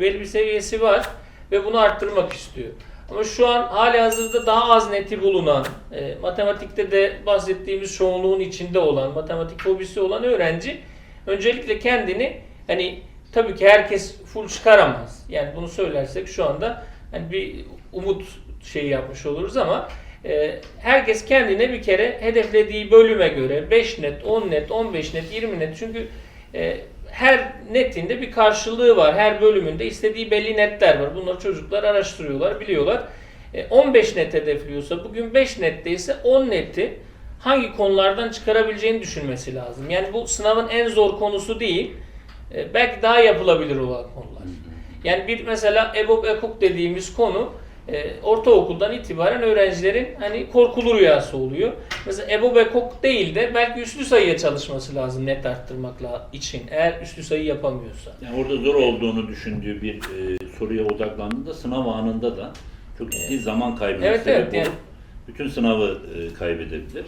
belli bir seviyesi var ve bunu arttırmak istiyor. Ama şu an hali hazırda daha az neti bulunan, e, matematikte de bahsettiğimiz çoğunluğun içinde olan, matematik fobisi olan öğrenci öncelikle kendini hani tabii ki herkes full çıkaramaz. Yani bunu söylersek şu anda hani bir umut şeyi yapmış oluruz ama e, herkes kendine bir kere hedeflediği bölüme göre 5 net, 10 net, 15 net, 20 net çünkü e, her netinde bir karşılığı var. Her bölümünde istediği belli netler var. Bunları çocuklar araştırıyorlar, biliyorlar. E, 15 net hedefliyorsa bugün 5 netteyse 10 neti hangi konulardan çıkarabileceğini düşünmesi lazım. Yani bu sınavın en zor konusu değil. E, belki daha yapılabilir olan konular. Yani bir mesela EBOB EKOK dediğimiz konu e, ortaokuldan itibaren öğrencilerin hani korkulu rüyası oluyor. Mesela EBOB EKOK değil de belki üslü sayıya çalışması lazım net arttırmakla için eğer üslü sayı yapamıyorsa. Yani orada zor olduğunu düşündüğü bir e, soruya odaklandığında sınav anında da çok ciddi zaman kaybına Evet, sebep evet, yani- bütün sınavı e, kaybedebilir.